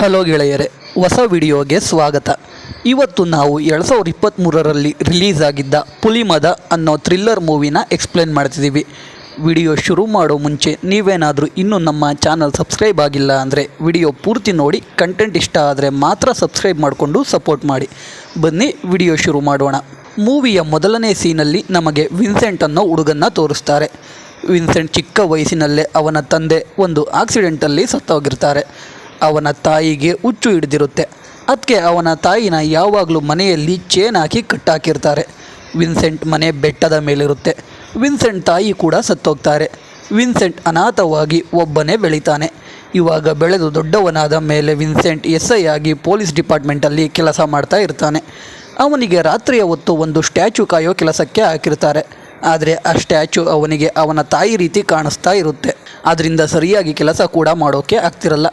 Hello ಗೆಳೆಯರೆ, ಹೊಸ ವಿಡಿಯೋಗೆ ಸ್ವಾಗತ. ಇವತ್ತು ನಾವು ಎರಡು ಸಾವಿರದ ಇಪ್ಪತ್ತ್ಮೂರರಲ್ಲಿ ರಿಲೀಸ್ ಆಗಿದ್ದ ಪುಲಿಮದ ಅನ್ನೋ ಥ್ರಿಲ್ಲರ್ ಮೂವಿನ ಎಕ್ಸ್ಪ್ಲೇನ್ ಮಾಡ್ತಿದ್ದೀವಿ. ವಿಡಿಯೋ ಶುರು ಮಾಡೋ ಮುಂಚೆ ನೀವೇನಾದರೂ ಇನ್ನೂ ನಮ್ಮ ಚಾನಲ್ ಸಬ್ಸ್ಕ್ರೈಬ್ ಆಗಿಲ್ಲ ಅಂದರೆ ವಿಡಿಯೋ ಪೂರ್ತಿ ನೋಡಿ, ಕಂಟೆಂಟ್ ಇಷ್ಟ ಆದರೆ ಮಾತ್ರ ಸಬ್ಸ್ಕ್ರೈಬ್ ಮಾಡಿಕೊಂಡು ಸಪೋರ್ಟ್ ಮಾಡಿ. ಬನ್ನಿ, ವಿಡಿಯೋ ಶುರು ಮಾಡೋಣ. ಮೂವಿಯ ಮೊದಲನೇ ಸೀನಲ್ಲಿ ನಮಗೆ ವಿನ್ಸೆಂಟ್ ಅನ್ನೋ ಹುಡುಗನ್ನ ತೋರಿಸ್ತಾರೆ. ವಿನ್ಸೆಂಟ್ ಚಿಕ್ಕ ವಯಸ್ಸಿನಲ್ಲೇ ಅವನ ತಂದೆ ಒಂದು ಆಕ್ಸಿಡೆಂಟಲ್ಲಿ ಸತ್ತೋಗಿರ್ತಾರೆ. ಅವನ ತಾಯಿಗೆ ಹುಚ್ಚು ಹಿಡಿದಿರುತ್ತೆ. ಅದಕ್ಕೆ ಅವನ ತಾಯಿನ ಯಾವಾಗಲೂ ಮನೆಯಲ್ಲಿ ಚೇನ್ ಹಾಕಿ ಕಟ್ಟಾಕಿರ್ತಾರೆ. ವಿನ್ಸೆಂಟ್ ಮನೆ ಬೆಟ್ಟದ ಮೇಲಿರುತ್ತೆ. ವಿನ್ಸೆಂಟ್ ತಾಯಿ ಕೂಡ ಸತ್ತೋಗ್ತಾರೆ. ವಿನ್ಸೆಂಟ್ ಅನಾಥವಾಗಿ ಒಬ್ಬನೇ ಬೆಳಿತಾನೆ. ಇವಾಗ ಬೆಳೆದು ದೊಡ್ಡವನಾದ ಮೇಲೆ ವಿನ್ಸೆಂಟ್ ಎಸ್ ಐ ಆಗಿ ಪೊಲೀಸ್ ಡಿಪಾರ್ಟ್ಮೆಂಟಲ್ಲಿ ಕೆಲಸ ಮಾಡ್ತಾ ಇರ್ತಾನೆ. ಅವನಿಗೆ ರಾತ್ರಿಯ ಹೊತ್ತು ಒಂದು ಸ್ಟ್ಯಾಚು ಕಾಯೋ ಕೆಲಸಕ್ಕೆ ಹಾಕಿರ್ತಾರೆ. ಆದರೆ ಆ ಸ್ಟ್ಯಾಚು ಅವನಿಗೆ ಅವನ ತಾಯಿ ರೀತಿ ಕಾಣಿಸ್ತಾ ಇರುತ್ತೆ. ಅದರಿಂದ ಸರಿಯಾಗಿ ಕೆಲಸ ಕೂಡ ಮಾಡೋಕ್ಕೆ ಆಗ್ತಿರಲ್ಲ.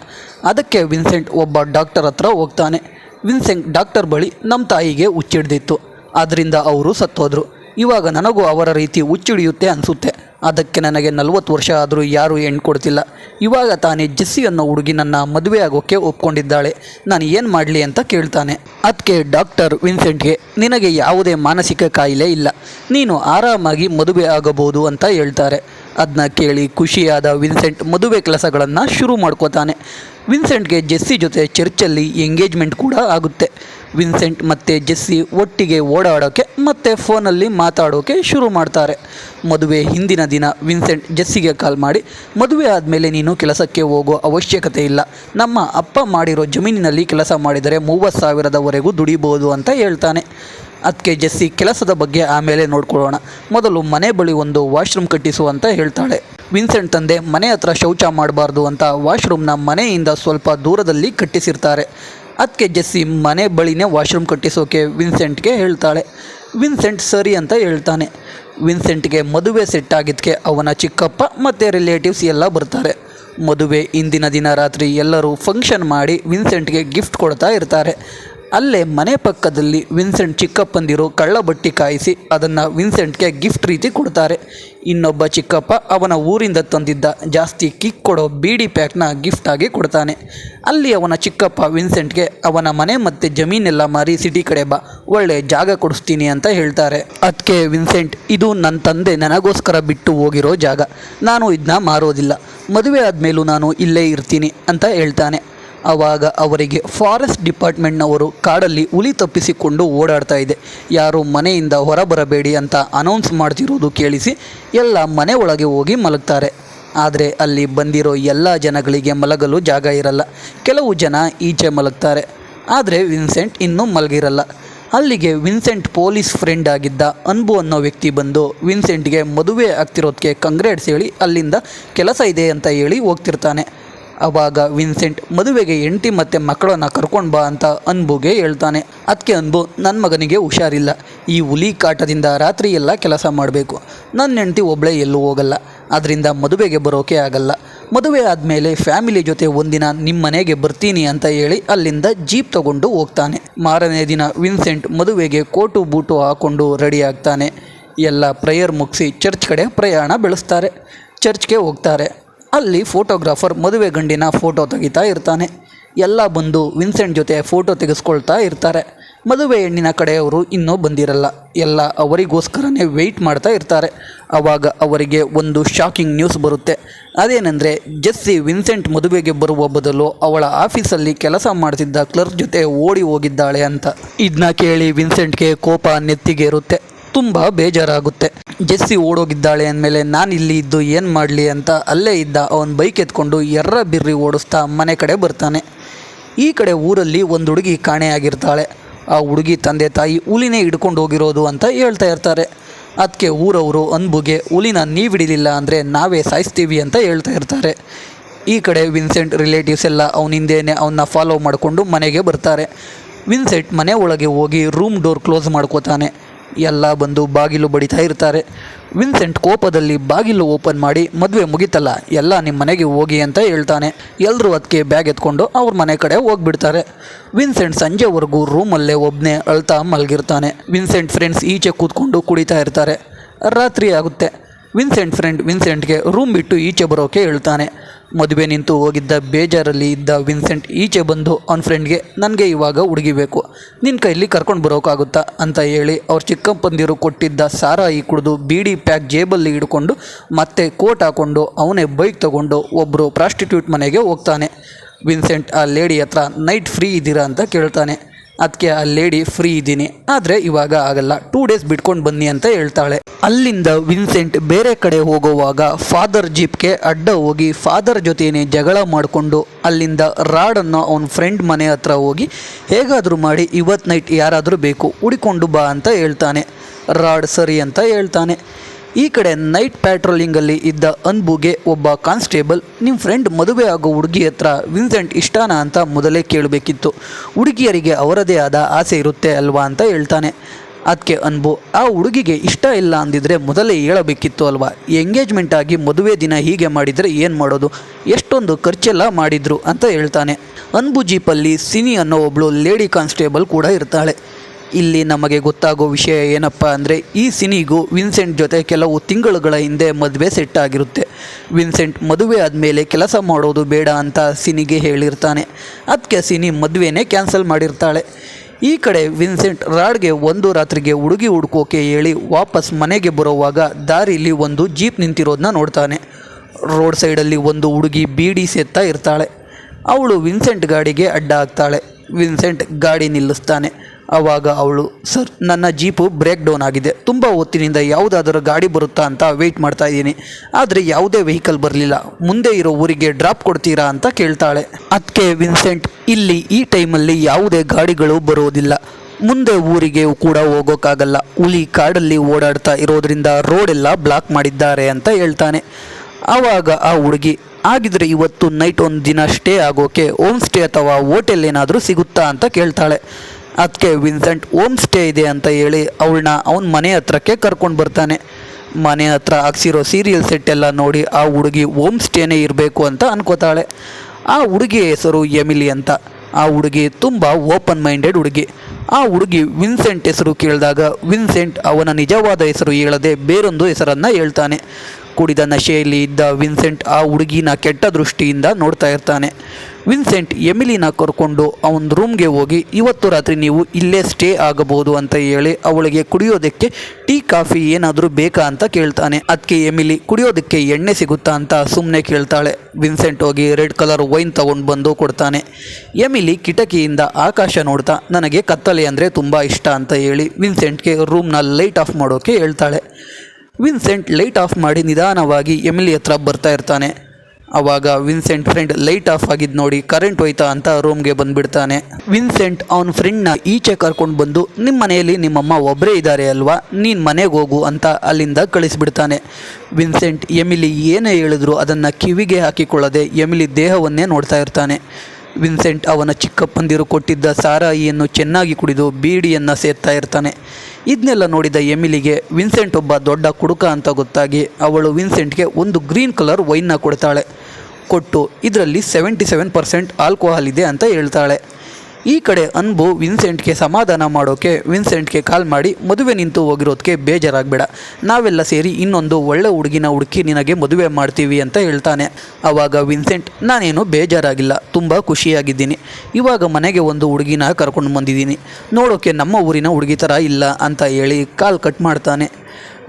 ಅದಕ್ಕೆ ವಿನ್ಸೆಂಟ್ ಒಬ್ಬ ಡಾಕ್ಟರ್ ಹತ್ರ ಹೋಗ್ತಾನೆ. ವಿನ್ಸೆಂಟ್ ಡಾಕ್ಟರ್ ಬಳಿ ನಮ್ಮ ತಾಯಿಗೆ ಹುಚ್ಚಿಡ್ದಿತ್ತು. ಆದ್ದರಿಂದ ಅವರು ಸತ್ತೋದ್ರು. ಇವಾಗ ನನಗೂ ಅವರ ರೀತಿ ಉಚ್ಚಿಡಿಯುತ್ತೆ ಅನಿಸುತ್ತೆ. ಅದಕ್ಕೆ ನನಗೆ ನಲವತ್ತು ವರ್ಷ ಆದರೂ ಯಾರೂ ಹೆಣ್ಣು ಕೊಡ್ತಿಲ್ಲ. ಇವಾಗ ತಾನೇ ಜೆಸ್ಸಿ ಅನ್ನೋ ಹುಡುಗಿ ನನ್ನ ಮದುವೆ ಆಗೋಕ್ಕೆ ಒಪ್ಕೊಂಡಿದ್ದಾಳೆ. ನಾನು ಏನು ಮಾಡಲಿ ಅಂತ ಕೇಳ್ತಾನೆ. ಅದಕ್ಕೆ ಡಾಕ್ಟರ್ ವಿನ್ಸೆಂಟ್ಗೆ, ನಿನಗೆ ಯಾವುದೇ ಮಾನಸಿಕ ಕಾಯಿಲೆ ಇಲ್ಲ. ನೀನು ಆರಾಮಾಗಿ ಮದುವೆ ಆಗಬಹುದು ಅಂತ ಹೇಳ್ತಾರೆ. ಅದನ್ನ ಕೇಳಿ ಖುಷಿಯಾದ ವಿನ್ಸೆಂಟ್ ಮದುವೆ ಕೆಲಸಗಳನ್ನು ಶುರು ಮಾಡ್ಕೋತಾನೆ. ವಿನ್ಸೆಂಟ್ಗೆ ಜೆಸ್ಸಿ ಜೊತೆ ಚರ್ಚಲ್ಲಿ ಎಂಗೇಜ್ಮೆಂಟ್ ಕೂಡ ಆಗುತ್ತೆ. ವಿನ್ಸೆಂಟ್ ಮತ್ತು ಜೆಸ್ಸಿ ಒಟ್ಟಿಗೆ ಓಡಾಡೋಕ್ಕೆ ಮತ್ತು ಫೋನಲ್ಲಿ ಮಾತಾಡೋಕ್ಕೆ ಶುರು ಮಾಡ್ತಾರೆ. ಮದುವೆ ಹಿಂದಿನ ದಿನ ವಿನ್ಸೆಂಟ್ ಜೆಸ್ಸಿಗೆ ಕಾಲ್ ಮಾಡಿ, ಮದುವೆ ಆದಮೇಲೆ ನೀನು ಕೆಲಸಕ್ಕೆ ಹೋಗೋ ಅವಶ್ಯಕತೆ ಇಲ್ಲ. ನಮ್ಮ ಅಪ್ಪ ಮಾಡಿರೋ ಜಮೀನಿನಲ್ಲಿ ಕೆಲಸ ಮಾಡಿದರೆ ಮೂವತ್ತು ಸಾವಿರದವರೆಗೂ ದುಡಿಬೋದು ಅಂತ ಹೇಳ್ತಾನೆ. ಅದಕ್ಕೆ ಜೆಸ್ಸಿ ಕೆಲಸದ ಬಗ್ಗೆ ಆಮೇಲೆ ನೋಡ್ಕೊಳ್ಳೋಣ. ಮೊದಲು ಮನೆ ಬಳಿ ಒಂದು ವಾಶ್ರೂಮ್ ಕಟ್ಟಿಸು ಅಂತ ಹೇಳ್ತಾಳೆ. ವಿನ್ಸೆಂಟ್ ತಂದೆ ಮನೆ ಹತ್ರ ಶೌಚ ಮಾಡಬಾರ್ದು ಅಂತ ವಾಶ್ರೂಮ್ನ ಮನೆಯಿಂದ ಸ್ವಲ್ಪ ದೂರದಲ್ಲಿ ಕಟ್ಟಿಸಿರ್ತಾರೆ. ಅದಕ್ಕೆ ಜೆಸ್ಸಿ ಮನೆ ಬಳಿನೇ ವಾಶ್ರೂಮ್ ಕಟ್ಟಿಸೋಕೆ ವಿನ್ಸೆಂಟ್ಗೆ ಹೇಳ್ತಾಳೆ. ವಿನ್ಸೆಂಟ್ ಸರಿ ಅಂತ ಹೇಳ್ತಾನೆ. ವಿನ್ಸೆಂಟ್ಗೆ ಮದುವೆ ಸೆಟ್ ಆಗಿದ್ದಕ್ಕೆ ಅವನ ಚಿಕ್ಕಪ್ಪ ಮತ್ತು ರಿಲೇಟಿವ್ಸ್ ಎಲ್ಲ ಬರ್ತಾರೆ. ಮದುವೆ ಇಂದಿನ ದಿನ ರಾತ್ರಿ ಎಲ್ಲರೂ ಫಂಕ್ಷನ್ ಮಾಡಿ ವಿನ್ಸೆಂಟ್ಗೆ ಗಿಫ್ಟ್ ಕೊಡ್ತಾ ಇರ್ತಾರೆ. ಅಲ್ಲೇ ಮನೆ ಪಕ್ಕದಲ್ಲಿ ವಿನ್ಸೆಂಟ್ ಚಿಕ್ಕಪ್ಪಂದಿರು ಕಳ್ಳ ಬಟ್ಟಿ ಕಾಯಿಸಿ ಅದನ್ನು ವಿನ್ಸೆಂಟ್ಗೆ ಗಿಫ್ಟ್ ರೀತಿ ಕೊಡ್ತಾರೆ. ಇನ್ನೊಬ್ಬ ಚಿಕ್ಕಪ್ಪ ಅವನ ಊರಿಂದ ತಂದಿದ್ದ ಜಾಸ್ತಿ ಕಿಕ್ ಕೊಡೋ ಬೀಡಿ ಪ್ಯಾಕ್ನ ಗಿಫ್ಟ್ ಆಗಿ ಕೊಡ್ತಾನೆ. ಅಲ್ಲಿ ಅವನ ಚಿಕ್ಕಪ್ಪ ವಿನ್ಸೆಂಟ್ಗೆ ಅವನ ಮನೆ ಮತ್ತು ಜಮೀನೆಲ್ಲ ಮಾರಿ ಸಿಟಿ ಕಡೆ ಬಾ, ಒಳ್ಳೆ ಜಾಗ ಕೊಡಿಸ್ತೀನಿ ಅಂತ ಹೇಳ್ತಾರೆ. ಅದಕ್ಕೆ ವಿನ್ಸೆಂಟ್, ಇದು ನನ್ನ ತಂದೆ, ನನಗೋಸ್ಕರ ಬಿಟ್ಟು ಹೋಗಿರೋ ಜಾಗ. ನಾನು ಇದನ್ನ ಮಾರೋದಿಲ್ಲ. ಮದುವೆ ಆದಮೇಲೂ ನಾನು ಇಲ್ಲೇ ಇರ್ತೀನಿ ಅಂತ ಹೇಳ್ತಾನೆ. ಆವಾಗ ಅವರಿಗೆ ಫಾರೆಸ್ಟ್ ಡಿಪಾರ್ಟ್ಮೆಂಟ್ನವರು ಕಾಡಲ್ಲಿ ಹುಲಿ ತಪ್ಪಿಸಿಕೊಂಡು ಓಡಾಡ್ತಾ ಇದೆ. ಯಾರು ಮನೆಯಿಂದ ಹೊರಬರಬೇಡಿ ಅಂತ ಅನೌನ್ಸ್ ಮಾಡ್ತಿರೋದು ಕೇಳಿಸಿ ಎಲ್ಲ ಮನೆ ಒಳಗೆ ಹೋಗಿ ಮಲಗ್ತಾರೆ. ಆದರೆ ಅಲ್ಲಿ ಬಂದಿರೋ ಎಲ್ಲ ಜನಗಳಿಗೆ ಮಲಗಲು ಜಾಗ ಇರಲ್ಲ. ಕೆಲವು ಜನ ಈಚೆ ಮಲಗ್ತಾರೆ. ಆದರೆ ವಿನ್ಸೆಂಟ್ ಇನ್ನೂ ಮಲಗಿರಲ್ಲ. ಅಲ್ಲಿಗೆ ವಿನ್ಸೆಂಟ್ ಪೊಲೀಸ್ ಫ್ರೆಂಡ್ ಆಗಿದ್ದ ಅನ್ಬು ಅನ್ನೋ ವ್ಯಕ್ತಿ ಬಂದು ವಿನ್ಸೆಂಟ್ಗೆ ಮದುವೆ ಆಗ್ತಿರೋದಕ್ಕೆ ಕಂಗ್ರೇಟ್ಸ್ ಹೇಳಿ ಅಲ್ಲಿಂದ ಕೆಲಸ ಇದೆ ಅಂತ ಹೇಳಿ ಹೋಗ್ತಿರ್ತಾನೆ. ಅವಾಗ ವಿನ್ಸೆಂಟ್ ಮದುವೆಗೆ ಎಂಟಿ ಮತ್ತು ಮಕ್ಕಳನ್ನು ಕರ್ಕೊಂಡು ಬಾ ಅಂತ ಅನ್ಬುಗೆ ಹೇಳ್ತಾನೆ. ಅದಕ್ಕೆ ಅನ್ಬು ನನ್ನ ಮಗನಿಗೆ ಹುಷಾರಿಲ್ಲ. ಈ ಹುಲಿ ಕಾಟದಿಂದ ರಾತ್ರಿ ಎಲ್ಲ ಕೆಲಸ ಮಾಡಬೇಕು. ನನ್ನ ಹೆಂಡತಿ ಒಬ್ಬಳೇ ಎಲ್ಲೂ ಹೋಗಲ್ಲ. ಅದರಿಂದ ಮದುವೆಗೆ ಬರೋಕೆ ಆಗಲ್ಲ. ಮದುವೆ ಆದಮೇಲೆ ಫ್ಯಾಮಿಲಿ ಜೊತೆ ಒಂದಿನ ನಿಮ್ಮ ಮನೆಗೆ ಬರ್ತೀನಿ ಅಂತ ಹೇಳಿ ಅಲ್ಲಿಂದ ಜೀಪ್ ತಗೊಂಡು ಹೋಗ್ತಾನೆ. ಮಾರನೇ ದಿನ ವಿನ್ಸೆಂಟ್ ಮದುವೆಗೆ ಕೋಟು ಬೂಟು ಹಾಕ್ಕೊಂಡು ರೆಡಿ ಆಗ್ತಾನೆ. ಎಲ್ಲ ಪ್ರೇಯರ್ ಮುಗಿಸಿ ಚರ್ಚ್ ಕಡೆ ಪ್ರಯಾಣ ಬೆಳೆಸ್ತಾರೆ. ಚರ್ಚ್ಗೆ ಹೋಗ್ತಾರೆ. ಅಲ್ಲಿ ಫೋಟೋಗ್ರಾಫರ್ ಮದುವೆ ಗಂಡಿನ ಫೋಟೋ ತೆಗಿತಾ ಇರ್ತಾನೆ. ಎಲ್ಲ ಬಂದು ವಿನ್ಸೆಂಟ್ ಜೊತೆ ಫೋಟೋ ತೆಗೆಸ್ಕೊಳ್ತಾ ಇರ್ತಾರೆ. ಮದುವೆ ಹೆಣ್ಣಿನ ಕಡೆಯವರು ಇನ್ನೂ ಬಂದಿರಲ್ಲ. ಎಲ್ಲ ಅವರಿಗೋಸ್ಕರನೇ ವೆಯ್ಟ್ ಮಾಡ್ತಾ ಇರ್ತಾರೆ. ಆವಾಗ ಅವರಿಗೆ ಒಂದು ಶಾಕಿಂಗ್ ನ್ಯೂಸ್ ಬರುತ್ತೆ. ಅದೇನೆಂದರೆ, ಜೆಸ್ಸಿ ವಿನ್ಸೆಂಟ್ ಮದುವೆಗೆ ಬರುವ ಬದಲು ಅವಳ ಆಫೀಸಲ್ಲಿ ಕೆಲಸ ಮಾಡ್ತಿದ್ದ ಕ್ಲರ್ಕ್ ಜೊತೆ ಓಡಿ ಹೋಗಿದ್ದಾಳೆ ಅಂತ. ಇದನ್ನ ಕೇಳಿ ವಿನ್ಸೆಂಟ್ಗೆ ಕೋಪ ನೆತ್ತಿಗೇರುತ್ತೆ. ತುಂಬ ಬೇಜಾರಾಗುತ್ತೆ. ಜೆಸ್ಸಿ ಓಡೋಗಿದ್ದಾಳೆ ಅಂದಮೇಲೆ ನಾನು ಇಲ್ಲಿ ಇದ್ದು ಏನು ಮಾಡಲಿ ಅಂತ ಅಲ್ಲೇ ಇದ್ದ ಅವನ ಬೈಕ್ ಎತ್ಕೊಂಡು ಎರ್ರ ಬಿರ್ರಿ ಓಡಿಸ್ತಾ ಮನೆ ಕಡೆ ಬರ್ತಾನೆ. ಈ ಕಡೆ ಊರಲ್ಲಿ ಒಂದು ಹುಡುಗಿ ಕಾಣೆಯಾಗಿರ್ತಾಳೆ ಆ ಹುಡುಗಿ ತಂದೆ ತಾಯಿ ಹುಲಿನೇ ಹಿಡ್ಕೊಂಡು ಹೋಗಿರೋದು ಅಂತ ಹೇಳ್ತಾ ಇರ್ತಾರೆ. ಅದಕ್ಕೆ ಊರವರು ಅನ್ಬುಗೆ, ಹುಲಿನ ನೀವು ಹಿಡಿಲಿಲ್ಲ ಅಂದರೆ ನಾವೇ ಸಾಯಿಸ್ತೀವಿ ಅಂತ ಹೇಳ್ತಾ ಇರ್ತಾರೆ. ಈ ಕಡೆ ವಿನ್ಸೆಂಟ್ ರಿಲೇಟಿವ್ಸ್ ಎಲ್ಲ ಅವನಿಂದೇನೆ ಅವನ್ನ ಫಾಲೋ ಮಾಡಿಕೊಂಡು ಮನೆಗೆ ಬರ್ತಾರೆ. ವಿನ್ಸೆಂಟ್ ಮನೆ ಒಳಗೆ ಹೋಗಿ ರೂಮ್ ಡೋರ್ ಕ್ಲೋಸ್ ಮಾಡ್ಕೋತಾನೆ. ಎಲ್ಲ ಬಂದು ಬಾಗಿಲು ಬಡಿತಾ ಇರ್ತಾರೆ. ವಿನ್ಸೆಂಟ್ ಕೋಪದಲ್ಲಿ ಬಾಗಿಲು ಓಪನ್ ಮಾಡಿ ಮದುವೆ ಮುಗಿತಲ್ಲ, ಎಲ್ಲ ನಿಮ್ಮ ಮನೆಗೆ ಹೋಗಿ ಅಂತ ಹೇಳ್ತಾನೆ. ಎಲ್ಲರೂ ಅದಕ್ಕೆ ಬ್ಯಾಗ್ ಎತ್ಕೊಂಡು ಅವ್ರ ಮನೆ ಕಡೆ ಹೋಗ್ಬಿಡ್ತಾರೆ. ವಿನ್ಸೆಂಟ್ ಸಂಜೆವರೆಗೂ ರೂಮಲ್ಲೇ ಒಬ್ಬನೇ ಅಳ್ತಾ ಮಲಗಿರ್ತಾನೆ. ವಿನ್ಸೆಂಟ್ ಫ್ರೆಂಡ್ಸ್ ಈಚೆ ಕೂತ್ಕೊಂಡು ಕುಡಿತಾ ಇರ್ತಾರೆ. ರಾತ್ರಿ ಆಗುತ್ತೆ. ವಿನ್ಸೆಂಟ್ ಫ್ರೆಂಡ್ ವಿನ್ಸೆಂಟ್ಗೆ ರೂಮ್ ಬಿಟ್ಟು ಈಚೆ ಬರೋಕೆ ಹೇಳ್ತಾನೆ. ಮದುವೆ ನಿಂತು ಹೋಗಿದ್ದ ಬೇಜಾರಲ್ಲಿ ಇದ್ದ ವಿನ್ಸೆಂಟ್ ಈಚೆ ಬಂದು ಅವನ ಫ್ರೆಂಡ್ಗೆ, ನನಗೆ ಇವಾಗ ಹುಡುಗಿ ಬೇಕು. ನಿನ್ನ ಕೈಯಲ್ಲಿ ಕರ್ಕೊಂಡು ಬರೋಕ್ಕಾಗುತ್ತಾ ಅಂತ ಹೇಳಿ ಅವ್ರ ಚಿಕ್ಕಪ್ಪಂದಿರು ಕೊಟ್ಟಿದ್ದ ಸಾರಾಯಿ ಕುಡಿದು ಬೀಡಿ ಪ್ಯಾಕ್ ಜೇಬಲ್ಲಿ ಹಿಡ್ಕೊಂಡು ಮತ್ತೆ ಕೋಟ್ ಹಾಕ್ಕೊಂಡು ಅವನೇ ಬೈಕ್ ತಗೊಂಡು ಒಬ್ಬರು ಪ್ರಾಸ್ಟಿಟ್ಯೂಟ್ ಮನೆಗೆ ಹೋಗ್ತಾನೆ. ವಿನ್ಸೆಂಟ್, ಆ ಲೇಡಿ ಹತ್ರ ನೈಟ್ ಫ್ರೀ ಇದ್ದೀರಾ? ಅಂತ ಕೇಳ್ತಾನೆ. ಅದಕ್ಕೆ ಆ ಲೇಡಿ ಫ್ರೀ ಇದ್ದೀನಿ. ಆದರೆ ಇವಾಗ ಆಗಲ್ಲ. ಟೂ ಡೇಸ್ ಬಿಟ್ಕೊಂಡು ಬನ್ನಿ ಅಂತ ಹೇಳ್ತಾಳೆ. ಅಲ್ಲಿಂದ ವಿನ್ಸೆಂಟ್ ಬೇರೆ ಕಡೆ ಹೋಗುವಾಗ ಫಾದರ್ ಜೀಪ್ಗೆ ಅಡ್ಡ ಹೋಗಿ ಫಾದರ್ ಜೊತೆಯೇ ಜಗಳ ಮಾಡಿಕೊಂಡು ಅಲ್ಲಿಂದ ರಾಡನ್ನು ಅವನ ಫ್ರೆಂಡ್ ಮನೆ ಹತ್ರ ಹೋಗಿ, ಹೇಗಾದರೂ ಮಾಡಿ ಇವತ್ತು ನೈಟ್ ಯಾರಾದರೂ ಬೇಕು ಹುಡಿಕೊಂಡು ಬಾ ಅಂತ ಹೇಳ್ತಾನೆ. ರಾಡ್ ಸರಿ ಅಂತ ಹೇಳ್ತಾನೆ. ಈ ಕಡೆ ನೈಟ್ ಪ್ಯಾಟ್ರೋಲಿಂಗಲ್ಲಿ ಇದ್ದ ಅನ್ಬುಗೆ ಒಬ್ಬ ಕಾನ್ಸ್ಟೇಬಲ್ ನಿಮ್ಮ ಫ್ರೆಂಡ್ ಮದುವೆ ಆಗೋ ಹುಡುಗಿ ಹತ್ರ, ವಿನ್ಸೆಂಟ್, ಇಷ್ಟಾನ ಅಂತ ಮೊದಲೇ ಕೇಳಬೇಕಿತ್ತು. ಹುಡುಗಿಯರಿಗೆ ಅವರದೇ ಆದ ಆಸೆ ಇರುತ್ತೆ ಅಲ್ವಾ ಅಂತ ಹೇಳ್ತಾನೆ. ಅದಕ್ಕೆ ಅನ್ಬು, ಆ ಹುಡುಗಿಗೆ ಇಷ್ಟ ಇಲ್ಲ ಅಂದಿದ್ರೆ ಮೊದಲೇ ಹೇಳಬೇಕಿತ್ತು ಅಲ್ವಾ? ಎಂಗೇಜ್ಮೆಂಟ್ ಆಗಿ ಮದುವೆ ದಿನ ಹೀಗೆ ಮಾಡಿದರೆ ಏನು ಮಾಡೋದು? ಎಷ್ಟೊಂದು ಖರ್ಚೆಲ್ಲ ಮಾಡಿದ್ರು, ಅಂತ ಹೇಳ್ತಾನೆ. ಅನ್ಬು ಜೀಪಲ್ಲಿ ಸಿನಿ ಅನ್ನೋ ಒಬ್ಳು ಲೇಡಿ ಕಾನ್ಸ್ಟೇಬಲ್ ಕೂಡ ಇರ್ತಾಳೆ. ಇಲ್ಲಿ ನಮಗೆ ಗೊತ್ತಾಗೋ ವಿಷಯ ಏನಪ್ಪ ಅಂದರೆ ಈ ಸಿನಿಗೂ ವಿನ್ಸೆಂಟ್ ಜೊತೆ ಕೆಲವು ತಿಂಗಳುಗಳ ಹಿಂದೆ ಮದುವೆ ಸೆಟ್ ಆಗಿರುತ್ತೆ. ವಿನ್ಸೆಂಟ್ ಮದುವೆ ಆದಮೇಲೆ ಕೆಲಸ ಮಾಡೋದು ಬೇಡ ಅಂತ ಸಿನಿಗೆ ಹೇಳಿರ್ತಾನೆ. ಅದಕ್ಕೆ ಸಿನಿ ಮದುವೆನೇ ಕ್ಯಾನ್ಸಲ್ ಮಾಡಿರ್ತಾಳೆ. ಈ ಕಡೆ ವಿನ್ಸೆಂಟ್ ರಾಡ್ಗೆ ಒಂದು ರಾತ್ರಿಗೆ ಹುಡುಗಿ ಹುಡುಕೋಕೆ ಹೇಳಿ ವಾಪಸ್ ಮನೆಗೆ ಬರೋವಾಗ ದಾರಿಲಿ ಒಂದು ಜೀಪ್ ನಿಂತಿರೋದನ್ನ ನೋಡ್ತಾನೆ. ರೋಡ್ ಸೈಡಲ್ಲಿ ಒಂದು ಹುಡುಗಿ ಬೀಡಿ ಸೇತ್ತಾ ಇರ್ತಾಳೆ. ಅವಳು ವಿನ್ಸೆಂಟ್ ಗಾಡಿಗೆ ಅಡ್ಡ ಆಗ್ತಾಳೆ ವಿನ್ಸೆಂಟ್ ಗಾಡಿ ನಿಲ್ಲಿಸ್ತಾನೆ. ಆವಾಗ ಅವಳು, ಸರ್, ನನ್ನ ಜೀಪು ಬ್ರೇಕ್ ಡೌನ್ ಆಗಿದೆ. ತುಂಬ ಹೊತ್ತಿನಿಂದ ಯಾವುದಾದರೂ ಗಾಡಿ ಬರುತ್ತಾ ಅಂತ ವೆಯ್ಟ್ ಮಾಡ್ತಾ ಇದ್ದೀನಿ. ಆದರೆ ಯಾವುದೇ ವೆಹಿಕಲ್ ಬರಲಿಲ್ಲ. ಮುಂದೆ ಇರೋ ಊರಿಗೆ ಡ್ರಾಪ್ ಕೊಡ್ತೀರಾ ಅಂತ ಕೇಳ್ತಾಳೆ. ಅದಕ್ಕೆ ವಿನ್ಸೆಂಟ್, ಇಲ್ಲಿ ಈ ಟೈಮಲ್ಲಿ ಯಾವುದೇ ಗಾಡಿಗಳು ಬರೋದಿಲ್ಲ. ಮುಂದೆ ಊರಿಗೆ ಕೂಡ ಹೋಗೋಕ್ಕಾಗಲ್ಲ. ಹುಲಿ ಕಾಡಲ್ಲಿ ಓಡಾಡ್ತಾ ಇರೋದ್ರಿಂದ ರೋಡ್ ಎಲ್ಲ ಬ್ಲಾಕ್ ಮಾಡಿದ್ದಾರೆ ಅಂತ ಹೇಳ್ತಾನೆ. ಆವಾಗ ಆ ಹುಡುಗಿ, ಆಗಿದ್ರೆ ಇವತ್ತು ನೈಟ್ ಒಂದು ದಿನ ಸ್ಟೇ ಆಗೋಕೆ ಹೋಮ್ ಸ್ಟೇ ಅಥವಾ ಹೋಟೆಲ್ ಏನಾದರೂ ಸಿಗುತ್ತಾ? ಅಂತ ಕೇಳ್ತಾಳೆ. ಅದಕ್ಕೆ ವಿನ್ಸೆಂಟ್ ಓಮ್ ಸ್ಟೇ ಇದೆ ಅಂತ ಹೇಳಿ ಅವಳನ್ನ ಅವನ ಮನೆ ಹತ್ರಕ್ಕೆ ಕರ್ಕೊಂಡು ಬರ್ತಾನೆ. ಮನೆ ಹತ್ರ ಹಾಕ್ಸಿರೋ ಸೀರಿಯಲ್ ಸೆಟ್ ಎಲ್ಲ ನೋಡಿ ಆ ಹುಡುಗಿ ಓಮ್ ಸ್ಟೇನೇ ಇರಬೇಕು ಅಂತ ಅನ್ಕೋತಾಳೆ. ಆ ಹುಡುಗಿ ಹೆಸರು ಎಮಿಲಿ ಅಂತ. ಆ ಹುಡುಗಿ ತುಂಬ ಓಪನ್ ಮೈಂಡೆಡ್ ಹುಡುಗಿ. ಆ ಹುಡುಗಿ ವಿನ್ಸೆಂಟ್ ಹೆಸರು ಕೇಳಿದಾಗ ವಿನ್ಸೆಂಟ್ ಅವನ ನಿಜವಾದ ಹೆಸರು ಹೇಳದೆ ಬೇರೊಂದು ಹೆಸರನ್ನು ಹೇಳ್ತಾನೆ. ಕುಡಿದ ನಶೆಯಲ್ಲಿ ಇದ್ದ ವಿನ್ಸೆಂಟ್ ಆ ಹುಡುಗಿನ ಕೆಟ್ಟ ದೃಷ್ಟಿಯಿಂದ ನೋಡ್ತಾ ಇರ್ತಾನೆ. ವಿನ್ಸೆಂಟ್ ಎಮಿಲಿನ ಕರ್ಕೊಂಡು ಅವನ ರೂಮ್ಗೆ ಹೋಗಿ, ಇವತ್ತು ರಾತ್ರಿ ನೀವು ಇಲ್ಲೇ ಸ್ಟೇ ಆಗಬಹುದು ಅಂತ ಹೇಳಿ ಅವಳಿಗೆ ಕುಡಿಯೋದಕ್ಕೆ ಟೀ, ಕಾಫಿ ಏನಾದರೂ ಬೇಕಾ ಅಂತ ಕೇಳ್ತಾನೆ. ಅದಕ್ಕೆ ಎಮಿಲಿ ಕುಡಿಯೋದಕ್ಕೆ ಎಣ್ಣೆ ಸಿಗುತ್ತಾ ಅಂತ ಸುಮ್ಮನೆ ಕೇಳ್ತಾಳೆ. ವಿನ್ಸೆಂಟ್ ಹೋಗಿ ರೆಡ್ ಕಲರ್ ವೈನ್ ತಗೊಂಡು ಬಂದು ಕೊಡ್ತಾನೆ. ಎಮಿಲಿ ಕಿಟಕಿಯಿಂದ ಆಕಾಶ ನೋಡ್ತಾ, ನನಗೆ ಕತ್ತಲೆ ಅಂದರೆ ತುಂಬ ಇಷ್ಟ ಅಂತ ಹೇಳಿ ವಿನ್ಸೆಂಟ್ಗೆ ರೂಮ್ನ ಲೈಟ್ ಆಫ್ ಮಾಡೋಕ್ಕೆ ಹೇಳ್ತಾಳೆ. ವಿನ್ಸೆಂಟ್ ಲೈಟ್ ಆಫ್ ಮಾಡಿ ನಿಧಾನವಾಗಿ ಎಮಿಲಿ ಹತ್ರ ಬರ್ತಾ ಇರ್ತಾನೆ. ಆವಾಗ ವಿನ್ಸೆಂಟ್ ಫ್ರೆಂಡ್ ಲೈಟ್ ಆಫ್ ಆಗಿದ್ದು ನೋಡಿ ಕರೆಂಟ್ ಹೋಯ್ತಾ ಅಂತ ರೂಮ್ಗೆ ಬಂದ್ಬಿಡ್ತಾನೆ. ವಿನ್ಸೆಂಟ್ ಅವನ ಫ್ರೆಂಡ್ನ ಈಚೆ ಕರ್ಕೊಂಡು ಬಂದು ನಿಮ್ಮ ಮನೆಯಲ್ಲಿ ನಿಮ್ಮಮ್ಮ ಒಬ್ಬರೇ ಇದ್ದಾರೆ ಅಲ್ವಾ? ನೀನು ಮನೆಗೆ ಹೋಗು ಅಂತ ಅಲ್ಲಿಂದ ಕಳಿಸ್ಬಿಡ್ತಾನೆ. ವಿನ್ಸೆಂಟ್ ಎಮಿಲಿ ಏನೇ ಹೇಳಿದ್ರು ಅದನ್ನು ಕಿವಿಗೆ ಹಾಕಿಕೊಳ್ಳದೆ ಎಮಿಲಿ ದೇಹವನ್ನೇ ನೋಡ್ತಾ ಇರ್ತಾನೆ. ವಿನ್ಸೆಂಟ್ ಅವನ ಚಿಕ್ಕಪ್ಪಂದಿರು ಕೊಟ್ಟಿದ್ದ ಸಾರಾಯಿಯನ್ನು ಚೆನ್ನಾಗಿ ಕುಡಿದು ಬೀಡಿಯನ್ನು ಸೇರ್ತಾ ಇರ್ತಾನೆ. ಇದನ್ನೆಲ್ಲ ನೋಡಿದ ಎಮಿಲಿಗೆ, ವಿನ್ಸೆಂಟ್ ಒಬ್ಬ ದೊಡ್ಡ ಕುಡುಕ ಅಂತ ಗೊತ್ತಾಗಿ, ಅವಳು ವಿನ್ಸೆಂಟ್ಗೆ ಒಂದು ಗ್ರೀನ್ ಕಲರ್ ವೈನ್ನ ಕೊಡ್ತಾಳೆ. ಕೊಟ್ಟು, ಇದರಲ್ಲಿ ಸೆವೆಂಟಿ ಸೆವೆನ್ ಪರ್ಸೆಂಟ್ ಆಲ್ಕೋಹಾಲ್ ಇದೆ ಅಂತ ಹೇಳ್ತಾಳೆ. ಈ ಕಡೆ ಅನ್ಬು ವಿನ್ಸೆಂಟ್ಗೆ ಸಮಾಧಾನ ಮಾಡೋಕೆ ವಿನ್ಸೆಂಟ್ಗೆ ಕಾಲ್ ಮಾಡಿ ಮದುವೆ ನಿಂತು ಹೋಗಿರೋದಕ್ಕೆ ಬೇಜಾರಾಗಬೇಡ. ನಾವೆಲ್ಲ ಸೇರಿ ಇನ್ನೊಂದು ಒಳ್ಳೆ ಹುಡುಗಿನ ಹುಡುಕಿ ನಿನಗೆ ಮದುವೆ ಮಾಡ್ತೀವಿ ಅಂತ ಹೇಳ್ತಾನೆ. ಆವಾಗ ವಿನ್ಸೆಂಟ್, ನಾನೇನು ಬೇಜಾರಾಗಿಲ್ಲ, ತುಂಬ ಖುಷಿಯಾಗಿದ್ದೀನಿ. ಇವಾಗ ಮನೆಗೆ ಒಂದು ಹುಡುಗಿನ ಕರ್ಕೊಂಡು ಬಂದಿದ್ದೀನಿ. ನೋಡೋಕೆ ನಮ್ಮ ಊರಿನ ಹುಡುಗಿ ಥರ ಇಲ್ಲ ಅಂತ ಹೇಳಿ ಕಾಲ್ ಕಟ್ ಮಾಡ್ತಾನೆ.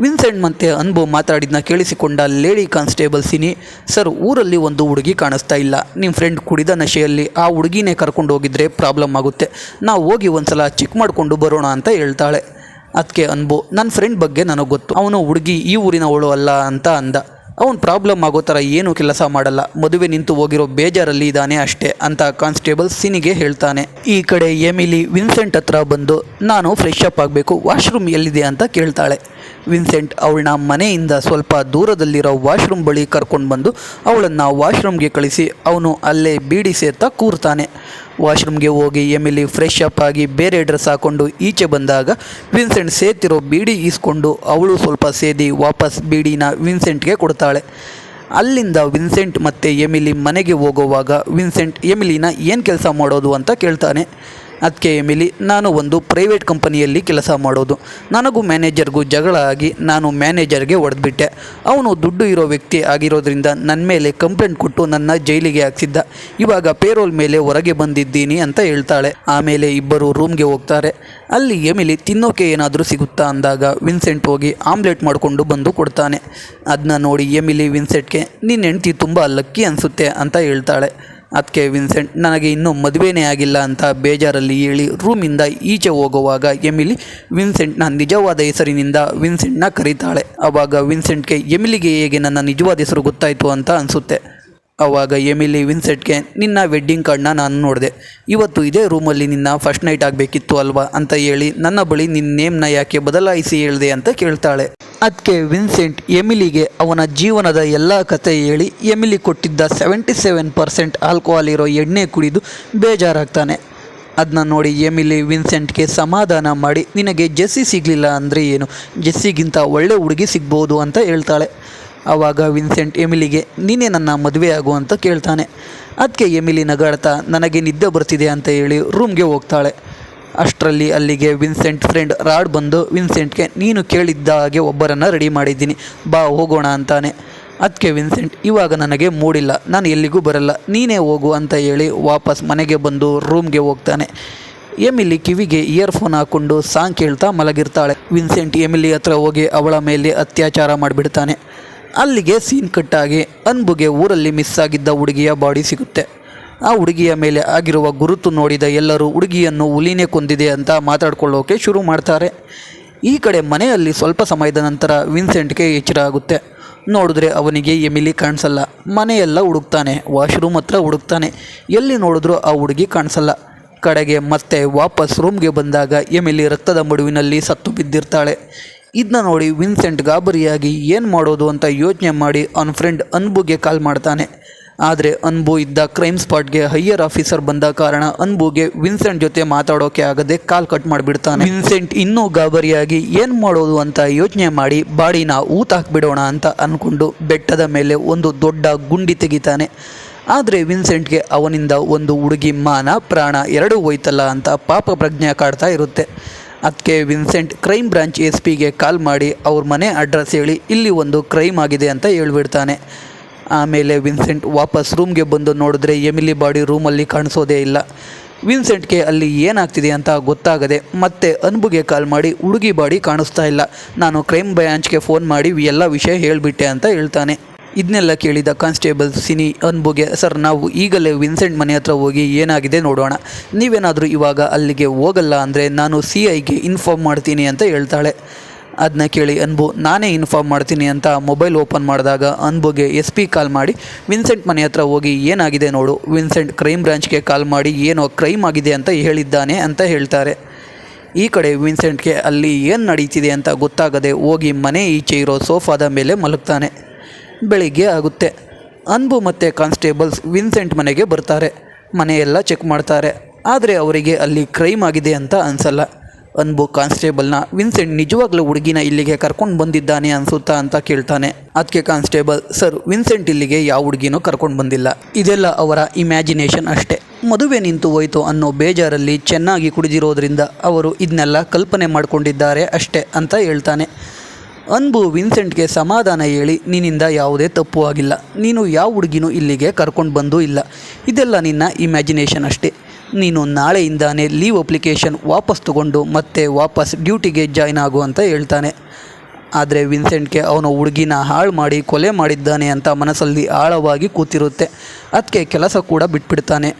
ವಿನ್ಸೆಂಟ್ ಮತ್ತೆ ಅನ್ಬು ಮಾತಾಡಿದ್ನ ಕೇಳಿಸಿಕೊಂಡ ಲೇಡಿ ಕಾನ್ಸ್ಟೇಬಲ್ ಸಿನಿ, ಸರ್, ಊರಲ್ಲಿ ಒಂದು ಹುಡುಗಿ ಕಾಣಿಸ್ತಾ ಇಲ್ಲ. ನಿಮ್ಮ ಫ್ರೆಂಡ್ ಕುಡಿದ ನಶೆಯಲ್ಲಿ ಆ ಹುಡುಗಿನೇ ಕರ್ಕೊಂಡು ಹೋಗಿದ್ರೆ ಪ್ರಾಬ್ಲಮ್ ಆಗುತ್ತೆ. ನಾವು ಹೋಗಿ ಒಂದ್ಸಲ ಚೆಕ್ ಮಾಡಿಕೊಂಡು ಬರೋಣ ಅಂತ ಹೇಳ್ತಾಳೆ. ಅದಕ್ಕೆ ಅನ್ಬು ನನ್ನ ಫ್ರೆಂಡ್ ಬಗ್ಗೆ ನನಗೆ ಗೊತ್ತು. ಅವನು ಹುಡುಗಿ ಈ ಊರಿನವಳು ಅಲ್ಲ ಅಂತ ಅಂದ. ಅವನು ಪ್ರಾಬ್ಲಮ್ ಆಗೋ ಥರ ಏನೂ ಕೆಲಸ ಮಾಡಲ್ಲ. ಮದುವೆ ನಿಂತು ಹೋಗಿರೋ ಬೇಜಾರಲ್ಲಿ ಇದ್ದಾನೆ ಅಷ್ಟೇ ಅಂತ ಕಾನ್ಸ್ಟೇಬಲ್ ಸಿನಿಗೆ ಹೇಳ್ತಾನೆ. ಈ ಕಡೆ ಎಮಿಲಿ ವಿನ್ಸೆಂಟ್ ಹತ್ರ ಬಂದು, ನಾನು ಫ್ರೆಶ್ ಅಪ್ ಆಗಬೇಕು, ವಾಶ್ರೂಮ್ ಎಲ್ಲಿದೆ? ಅಂತ ಕೇಳ್ತಾಳೆ. ವಿನ್ಸೆಂಟ್ ಅವಳನ್ನ ಮನೆಯಿಂದ ಸ್ವಲ್ಪ ದೂರದಲ್ಲಿರೋ ವಾಶ್ರೂಮ್ ಬಳಿ ಕರ್ಕೊಂಡು ಬಂದು ಅವಳನ್ನು ವಾಶ್ರೂಮ್ಗೆ ಕಳಿಸಿ, ಅವನು ಅಲ್ಲೇ ಬೀಡಿ ಸೇರ್ತಾ ಕೂರ್ತಾನೆ. ವಾಶ್ರೂಮ್ಗೆ ಹೋಗಿ ಎಮಿಲಿ ಫ್ರೆಶ್ ಅಪ್ ಆಗಿ ಬೇರೆ ಡ್ರೆಸ್ ಹಾಕ್ಕೊಂಡು ಈಚೆ ಬಂದಾಗ ವಿನ್ಸೆಂಟ್ ಸೇತಿರೋ ಬೀಡಿ ಈಸ್ಕೊಂಡು ಅವಳು ಸ್ವಲ್ಪ ಸೇದಿ ವಾಪಸ್ ಬೀಡಿನ ವಿನ್ಸೆಂಟ್ಗೆ ಕೊಡ್ತಾಳೆ. ಅಲ್ಲಿಂದ ವಿನ್ಸೆಂಟ್ ಮತ್ತು ಎಮಿಲಿ ಮನೆಗೆ ಹೋಗುವಾಗ ವಿನ್ಸೆಂಟ್, ಎಮಿಲಿನ ಏನು ಕೆಲಸ ಮಾಡೋದು? ಅಂತ ಕೇಳ್ತಾನೆ. ಅದಕ್ಕೆ ಎಮಿಲಿ, ನಾನು ಒಂದು ಪ್ರೈವೇಟ್ ಕಂಪನಿಯಲ್ಲಿ ಕೆಲಸ ಮಾಡೋದು. ನನಗೂ ಮ್ಯಾನೇಜರ್ಗೂ ಜಗಳ ಆಗಿ ನಾನು ಮ್ಯಾನೇಜರ್ಗೆ ಹೊಡೆದ್ಬಿಟ್ಟೆ. ಅವನು ದುಡ್ಡು ಇರೋ ವ್ಯಕ್ತಿ ಆಗಿರೋದ್ರಿಂದ ನನ್ನ ಮೇಲೆ ಕಂಪ್ಲೇಂಟ್ ಕೊಟ್ಟು ನನ್ನ ಜೈಲಿಗೆ ಹಾಕ್ಸಿದ್ದ. ಇವಾಗ ಪೇರೋಲ್ ಮೇಲೆ ಹೊರಗೆ ಬಂದಿದ್ದೀನಿ ಅಂತ ಹೇಳ್ತಾಳೆ. ಆಮೇಲೆ ಇಬ್ಬರು ರೂಮ್ಗೆ ಹೋಗ್ತಾರೆ. ಅಲ್ಲಿ ಎಮಿಲಿ, ತಿನ್ನೋಕೆ ಏನಾದರೂ ಸಿಗುತ್ತಾ? ಅಂದಾಗ ವಿನ್ಸೆಂಟ್ ಹೋಗಿ ಆಮ್ಲೆಟ್ ಮಾಡಿಕೊಂಡು ಬಂದು ಕೊಡ್ತಾನೆ. ಅದನ್ನ ನೋಡಿ ಎಮಿಲಿ ವಿನ್ಸೆಂಟ್ಗೆ ನಿನ್ನ ಹೆಂಡ್ತಿ ತುಂಬ ಲಕ್ಕಿ ಅನಿಸುತ್ತೆ ಅಂತ ಹೇಳ್ತಾಳೆ. ಅದಕ್ಕೆ ವಿನ್ಸೆಂಟ್, ನನಗೆ ಇನ್ನೂ ಮದುವೆನೇ ಆಗಿಲ್ಲ ಅಂತ ಬೇಜಾರಲ್ಲಿ ಹೇಳಿ ರೂಮಿಂದ ಈಚೆ ಹೋಗುವಾಗ ಎಮಿಲಿ ವಿನ್ಸೆಂಟ್ನ ನಿಜವಾದ ಹೆಸರಿನಿಂದ ವಿನ್ಸೆಂಟ್ನ ಕರೀತಾಳೆ. ಆವಾಗ ವಿನ್ಸೆಂಟ್ಗೆ, ಎಮಿಲಿಗೆ ಹೇಗೆ ನನ್ನ ನಿಜವಾದ ಹೆಸರು ಗೊತ್ತಾಯಿತು ಅಂತ ಅನಿಸುತ್ತೆ. ಆವಾಗ ಎಮಿಲಿ ವಿನ್ಸೆಂಟ್ಗೆ, ನಿನ್ನ ವೆಡ್ಡಿಂಗ್ ಕಾರ್ಡ್ನ ನಾನು ನೋಡಿದೆ. ಇವತ್ತು ಇದೇ ರೂಮಲ್ಲಿ ನಿನ್ನ ಫಸ್ಟ್ ನೈಟ್ ಆಗಬೇಕಿತ್ತು ಅಲ್ವಾ? ಅಂತ ಹೇಳಿ, ನನ್ನ ಬಳಿ ನಿನ್ನ ನೇಮ್ನ ಯಾಕೆ ಬದಲಾಯಿಸಿ ಹೇಳಿದೆ? ಅಂತ ಕೇಳ್ತಾಳೆ. ಅದಕ್ಕೆ ವಿನ್ಸೆಂಟ್ ಎಮಿಲಿಗೆ ಅವನ ಜೀವನದ ಎಲ್ಲ ಕತೆ ಹೇಳಿ ಎಮಿಲಿ ಕೊಟ್ಟಿದ್ದ ಸೆವೆಂಟಿ ಸೆವೆನ್ ಪರ್ಸೆಂಟ್ ಆಲ್ಕೋಹಾಲ್ ಇರೋ ಎಣ್ಣೆ ಕುಡಿದು ಬೇಜಾರಾಗ್ತಾನೆ. ಅದನ್ನ ನೋಡಿ ಎಮಿಲಿ ವಿನ್ಸೆಂಟ್ಗೆ ಸಮಾಧಾನ ಮಾಡಿ, ನಿನಗೆ ಜೆಸ್ಸಿ ಸಿಗಲಿಲ್ಲ ಅಂದರೆ ಏನು? ಜೆಸ್ಸಿಗಿಂತ ಒಳ್ಳೆ ಹುಡುಗಿ ಸಿಗ್ಬೋದು ಅಂತ ಹೇಳ್ತಾಳೆ. ಆವಾಗ ವಿನ್ಸೆಂಟ್ ಎಮಿಲಿಗೆ, ನೀನೇ ನನ್ನ ಮದುವೆ ಆಗು ಅಂತ ಕೇಳ್ತಾನೆ. ಅದಕ್ಕೆ ಎಮಿಲಿ ನಗಾಡ್ತಾ, ನನಗೆ ನಿದ್ದೆ ಬರ್ತಿದೆ ಅಂತ ಹೇಳಿ ರೂಮ್ಗೆ ಹೋಗ್ತಾಳೆ. ಅಷ್ಟರಲ್ಲಿ ಅಲ್ಲಿಗೆ ವಿನ್ಸೆಂಟ್ ಫ್ರೆಂಡ್ ರಾಡ್ ಬಂದು, ವಿನ್ಸೆಂಟ್ಗೆ ನೀನು ಕೇಳಿದ್ದ ಹಾಗೆ ಒಬ್ಬರನ್ನು ರೆಡಿ ಮಾಡಿದ್ದೀನಿ, ಬಾ ಹೋಗೋಣ ಅಂತಾನೆ. ಅದಕ್ಕೆ ವಿನ್ಸೆಂಟ್, ಇವಾಗ ನನಗೆ ಮೂಡಿಲ್ಲ, ನಾನು ಎಲ್ಲಿಗೂ ಬರಲ್ಲ, ನೀನೇ ಹೋಗು ಅಂತ ಹೇಳಿ ವಾಪಸ್ ಮನೆಗೆ ಬಂದು ರೂಮ್ಗೆ ಹೋಗ್ತಾನೆ. ಎಮಿಲಿ ಕಿವಿಗೆ ಇಯರ್ಫೋನ್ ಹಾಕ್ಕೊಂಡು ಸಾಂಗ್ ಕೇಳ್ತಾ ಮಲಗಿರ್ತಾಳೆ. ವಿನ್ಸೆಂಟ್ ಎಮಿಲಿ ಹತ್ರ ಹೋಗಿ ಅವಳ ಮೇಲೆ ಅತ್ಯಾಚಾರ ಮಾಡಿಬಿಡ್ತಾನೆ. ಅಲ್ಲಿಗೆ ಸೀನ್ ಕಟ್ಟಾಗಿ ಅನ್ಬುಗೆ ಊರಲ್ಲಿ ಮಿಸ್ ಆಗಿದ್ದ ಹುಡುಗಿಯ ಬಾಡಿ ಸಿಗುತ್ತೆ. ಆ ಹುಡುಗಿಯ ಮೇಲೆ ಆಗಿರುವ ಗುರುತು ನೋಡಿದ ಎಲ್ಲರೂ ಹುಡುಗಿಯನ್ನು ಹುಲಿನೇ ಕೊಂದಿದೆ ಅಂತ ಮಾತಾಡ್ಕೊಳ್ಳೋಕೆ ಶುರು ಮಾಡ್ತಾರೆ. ಈ ಕಡೆ ಮನೆಯಲ್ಲಿ ಸ್ವಲ್ಪ ಸಮಯದ ನಂತರ ವಿನ್ಸೆಂಟ್ಗೆ ಎಚ್ಚರ ಆಗುತ್ತೆ. ನೋಡಿದ್ರೆ ಅವನಿಗೆ ಎಮಿಲಿ ಕಾಣಿಸಲ್ಲ. ಮನೆಯೆಲ್ಲ ಹುಡುಕ್ತಾನೆ, ವಾಶ್ರೂಮ್ ಹತ್ರ ಹುಡುಕ್ತಾನೆ. ಎಲ್ಲಿ ನೋಡಿದ್ರೂ ಆ ಹುಡುಗಿ ಕಾಣಿಸಲ್ಲ. ಕಡೆಗೆ ಮತ್ತೆ ವಾಪಸ್ ರೂಮ್ಗೆ ಬಂದಾಗ ಎಮಿಲಿ ರಕ್ತದ ಮಡುವಿನಲ್ಲಿ ಸತ್ತು ಬಿದ್ದಿರ್ತಾಳೆ. ಇದನ್ನ ನೋಡಿ ವಿನ್ಸೆಂಟ್ ಗಾಬರಿಯಾಗಿ ಏನು ಮಾಡೋದು ಅಂತ ಯೋಚನೆ ಮಾಡಿ ಅವನ ಫ್ರೆಂಡ್ ಅನ್ಬುಗೆ ಕಾಲ್ ಮಾಡ್ತಾನೆ. ಆದರೆ ಅನ್ಬು ಇದ್ದ ಕ್ರೈಮ್ ಸ್ಪಾಟ್ಗೆ ಹೈಯರ್ ಆಫೀಸರ್ ಬಂದ ಕಾರಣ ಅನ್ಬುಗೆ ವಿನ್ಸೆಂಟ್ ಜೊತೆ ಮಾತಾಡೋಕೆ ಆಗದೆ ಕಾಲ್ ಕಟ್ ಮಾಡಿಬಿಡ್ತಾನೆ. ವಿನ್ಸೆಂಟ್ ಇನ್ನೂ ಗಾಬರಿಯಾಗಿ ಏನು ಮಾಡೋದು ಅಂತ ಯೋಚನೆ ಮಾಡಿ ಬಾಡಿನ ಊತ ಹಾಕ್ಬಿಡೋಣ ಅಂತ ಅನ್ಕೊಂಡು ಬೆಟ್ಟದ ಮೇಲೆ ಒಂದು ದೊಡ್ಡ ಗುಂಡಿ ತೆಗಿತಾನೆ. ಆದರೆ ವಿನ್ಸೆಂಟ್ಗೆ ಅವನಿಂದ ಒಂದು ಹುಡುಗಿ ಮಾನ, ಪ್ರಾಣ ಎರಡೂ ಹೋಯ್ತಲ್ಲ ಅಂತ ಪಾಪ ಪ್ರಜ್ಞೆ ಕಾಡ್ತಾ ಇರುತ್ತೆ. ಅದಕ್ಕೆ ವಿನ್ಸೆಂಟ್ ಕ್ರೈಮ್ ಬ್ರಾಂಚ್ ಎಸ್ ಪಿಗೆ ಕಾಲ್ ಮಾಡಿ ಅವ್ರ ಮನೆ ಅಡ್ರೆಸ್ ಹೇಳಿ, ಇಲ್ಲಿ ಒಂದು ಕ್ರೈಮ್ ಆಗಿದೆ ಅಂತ ಹೇಳ್ಬಿಡ್ತಾನೆ. ಆಮೇಲೆ ವಿನ್ಸೆಂಟ್ ವಾಪಸ್ ರೂಮ್ಗೆ ಬಂದು ನೋಡಿದ್ರೆ ಎಮಿಲಿ ಬಾಡಿ ರೂಮಲ್ಲಿ ಕಾಣಿಸೋದೇ ಇಲ್ಲ. ವಿನ್ಸೆಂಟ್ಗೆ ಅಲ್ಲಿ ಏನಾಗ್ತಿದೆ ಅಂತ ಗೊತ್ತಾಗದೆ ಮತ್ತೆ ಅನ್ಬುಗೆ ಕಾಲ್ ಮಾಡಿ, ಹುಡುಗಿ ಬಾಡಿ ಕಾಣಿಸ್ತಾ ಇಲ್ಲ. ನಾನು ಕ್ರೈಮ್ ಬ್ರಾಂಚ್ಗೆ ಫೋನ್ ಮಾಡಿ ಎಲ್ಲ ವಿಷಯ ಹೇಳಿಬಿಟ್ಟೆ ಅಂತ ಹೇಳ್ತಾನೆ. ಇದನ್ನೆಲ್ಲ ಕೇಳಿದ ಕಾನ್ಸ್ಟೇಬಲ್ ಸಿನಿ ಅನ್ಬುಗೆ, ಸರ್, ನಾವು ಈಗಲೇ ವಿನ್ಸೆಂಟ್ ಮನೆ ಹತ್ರ ಹೋಗಿ ಏನಾಗಿದೆ ನೋಡೋಣ. ನೀವೇನಾದರೂ ಇವಾಗ ಅಲ್ಲಿಗೆ ಹೋಗಲ್ಲ ಅಂದರೆ ನಾನು ಸಿ ಐಗೆ ಇನ್ಫಾರ್ಮ್ ಮಾಡ್ತೀನಿ ಅಂತ ಹೇಳ್ತಾಳೆ. ಅದನ್ನ ಕೇಳಿ ಅನ್ಬು, ನಾನೇ ಇನ್ಫಾರ್ಮ್ ಮಾಡ್ತೀನಿ ಅಂತ ಮೊಬೈಲ್ ಓಪನ್ ಮಾಡಿದಾಗ ಅನ್ಬುಗೆ ಎಸ್ ಪಿ ಕಾಲ್ ಮಾಡಿ, ವಿನ್ಸೆಂಟ್ ಮನೆ ಹತ್ರ ಹೋಗಿ ಏನಾಗಿದೆ ನೋಡು, ವಿನ್ಸೆಂಟ್ ಕ್ರೈಮ್ ಬ್ರಾಂಚ್ಗೆ ಕಾಲ್ ಮಾಡಿ ಏನೋ ಕ್ರೈಮ್ ಆಗಿದೆ ಅಂತ ಹೇಳಿದ್ದಾನೆ ಅಂತ ಹೇಳ್ತಾರೆ. ಈ ಕಡೆ ವಿನ್ಸೆಂಟ್ಗೆ ಅಲ್ಲಿ ಏನು ನಡೀತಿದೆ ಅಂತ ಗೊತ್ತಾಗದೆ ಹೋಗಿ ಮನೆ ಈಚೆ ಇರೋ ಸೋಫಾದ ಮೇಲೆ ಮಲಗ್ತಾನೆ. ಬೆಳಿಗ್ಗೆ ಆಗುತ್ತೆ. ಅನ್ಬು ಮತ್ತು ಕಾನ್ಸ್ಟೇಬಲ್ಸ್ ವಿನ್ಸೆಂಟ್ ಮನೆಗೆ ಬರ್ತಾರೆ. ಮನೆಯೆಲ್ಲ ಚೆಕ್ ಮಾಡ್ತಾರೆ. ಆದರೆ ಅವರಿಗೆ ಅಲ್ಲಿ ಕ್ರೈಮ್ ಆಗಿದೆ ಅಂತ ಅನಿಸಲ್ಲ. ಅನ್ಬು ಕಾನ್ಸ್ಟೇಬಲ್ನ ವಿನ್ಸೆಂಟ್ ನಿಜವಾಗ್ಲೂ ಹುಡುಗಿನ ಇಲ್ಲಿಗೆ ಕರ್ಕೊಂಡು ಬಂದಿದ್ದಾನೆ ಅನ್ಸುತ್ತಾ ಅಂತ ಕೇಳ್ತಾನೆ. ಅದಕ್ಕೆ ಕಾನ್ಸ್ಟೇಬಲ್, ಸರ್, ವಿನ್ಸೆಂಟ್ ಇಲ್ಲಿಗೆ ಯಾವ ಹುಡುಗಿನೂ ಕರ್ಕೊಂಡು ಬಂದಿಲ್ಲ. ಇದೆಲ್ಲ ಅವರ ಇಮ್ಯಾಜಿನೇಷನ್ ಅಷ್ಟೇ. ಮದುವೆ ನಿಂತು ಹೋಯಿತು ಅನ್ನೋ ಬೇಜಾರಲ್ಲಿ ಚೆನ್ನಾಗಿ ಕುಡಿದಿರೋದ್ರಿಂದ ಅವರು ಇದನ್ನೆಲ್ಲ ಕಲ್ಪನೆ ಮಾಡಿಕೊಂಡಿದ್ದಾರೆ ಅಷ್ಟೇ ಅಂತ ಹೇಳ್ತಾನೆ. ಅನ್ಬು ವಿನ್ಸೆಂಟ್ಗೆ ಸಮಾಧಾನ ಹೇಳಿ, ನಿನ್ನಿಂದ ಯಾವುದೇ ತಪ್ಪು ಆಗಿಲ್ಲ. ನೀನು ಯಾವ ಹುಡುಗಿನೂ ಇಲ್ಲಿಗೆ ಕರ್ಕೊಂಡು ಬಂದೂ ಇಲ್ಲ. ಇದೆಲ್ಲ ನಿನ್ನ ಇಮ್ಯಾಜಿನೇಷನ್ ಅಷ್ಟೇ. ನೀನು ನಾಳೆಯಿಂದಾನೇ ಲೀವ್ ಅಪ್ಲಿಕೇಶನ್ ವಾಪಸ್ ತಗೊಂಡು ಮತ್ತೆ ವಾಪಸ್ ಡ್ಯೂಟಿಗೆ ಜಾಯ್ನ್ ಆಗು ಅಂತ ಹೇಳ್ತಾನೆ. ಆದರೆ ವಿನ್ಸೆಂಟ್ಗೆ ಅವನು ಹುಡುಗಿನ ಹಾಳು ಮಾಡಿ ಕೊಲೆ ಮಾಡಿದ್ದಾನೆ ಅಂತ ಮನಸ್ಸಲ್ಲಿ ಆಳವಾಗಿ ಕೂತಿರುತ್ತೆ. ಅದಕ್ಕೆ ಕೆಲಸ ಕೂಡ ಬಿಟ್ಬಿಡ್ತಾನೆ.